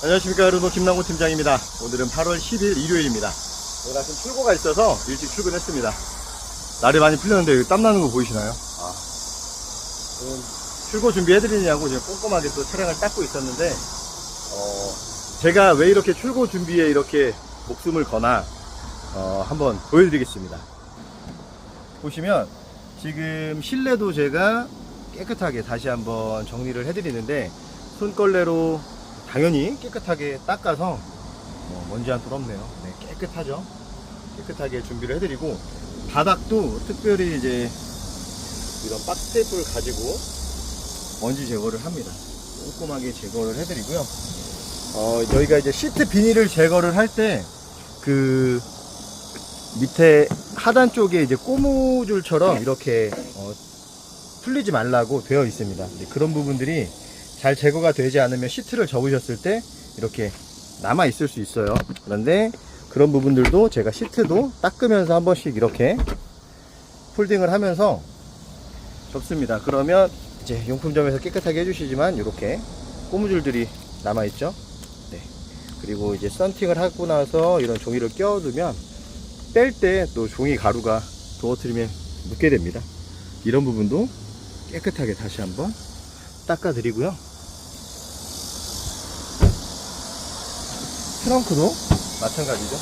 안녕하십니까 르노 김남구 팀장입니다. 오늘은 8월 10일 일요일입니다. 오늘 아침 출고가 있어서 일찍 출근했습니다. 날이 많이 풀렸는데 여기 땀나는 거 보이시나요? 아. 출고 준비해드리냐고 지금 꼼꼼하게 또 차량을 닦고 있었는데 어, 제가 왜 이렇게 출고 준비에 이렇게 목숨을 거나 어, 한번 보여드리겠습니다. 보시면 지금 실내도 제가 깨끗하게 다시 한번 정리를 해드리는데 손걸레로 당연히 깨끗하게 닦아서 어, 먼지 한 톨 없네요. 네, 깨끗하죠. 깨끗하게 준비를 해드리고 바닥도 특별히 이제 이런 박스 테이프를 가지고 먼지 제거를 합니다. 꼼꼼하게 제거를 해드리고요. 어, 저희가 이제 시트 비닐을 제거를 할 때 그 밑에 하단 쪽에 이제 고무줄처럼 이렇게 어, 풀리지 말라고 되어 있습니다. 그런 부분들이 잘 제거가 되지 않으면 시트를 접으셨을 때 이렇게 남아 있을 수 있어요. 그런데 그런 부분들도 제가 시트도 닦으면서 한 번씩 이렇게 폴딩을 하면서 접습니다. 그러면 이제 용품점에서 깨끗하게 해주시지만 이렇게 고무줄들이 남아 있죠. 네. 그리고 이제 썬팅을 하고 나서 이런 종이를 껴두면 뺄 때 또 종이 가루가 도어 트림에 묻게 됩니다. 이런 부분도 깨끗하게 다시 한번 닦아 드리고요. 트렁크도 마찬가지죠.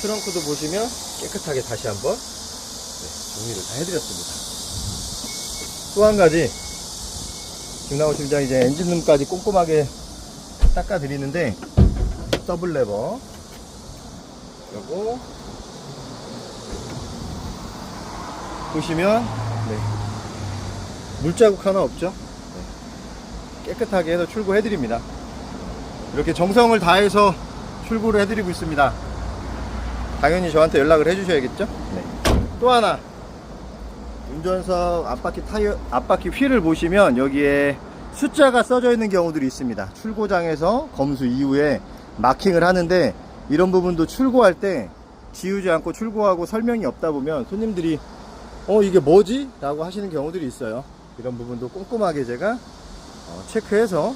트렁크도 보시면 깨끗하게 다시 한번 네, 정리를 다 해드렸습니다. 또 한 가지 김나호 팀장 이제 엔진룸까지 꼼꼼하게 닦아드리는데 더블 레버 그리고 보시면 네, 물자국 하나 없죠? 네, 깨끗하게 해서 출고해 드립니다. 이렇게 정성을 다해서 출고를 해드리고 있습니다. 당연히 저한테 연락을 해주셔야겠죠? 네. 또 하나 운전석 앞바퀴 타이어 앞바퀴 휠을 보시면 여기에 숫자가 써져 있는 경우들이 있습니다. 출고장에서 검수 이후에 마킹을 하는데 이런 부분도 출고할 때 지우지 않고 출고하고 설명이 없다 보면 손님들이 어 이게 뭐지? 라고 하시는 경우들이 있어요. 이런 부분도 꼼꼼하게 제가 어, 체크해서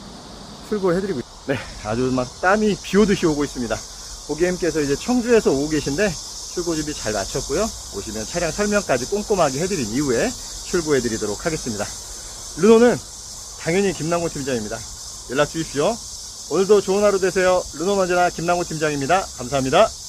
출고를 해드리고 있- 네 아주 막 땀이 비 오듯이 오고 있습니다. 고객님께서 이제 청주에서 오고 계신데 출고 준비 잘 마쳤고요. 오시면 차량 설명까지 꼼꼼하게 해드린 이후에 출고해드리도록 하겠습니다. 르노는 당연히 김남곤 팀장입니다. 연락 주십시오. 오늘도 좋은 하루 되세요. 르노 언제나 김남곤 팀장입니다. 감사합니다.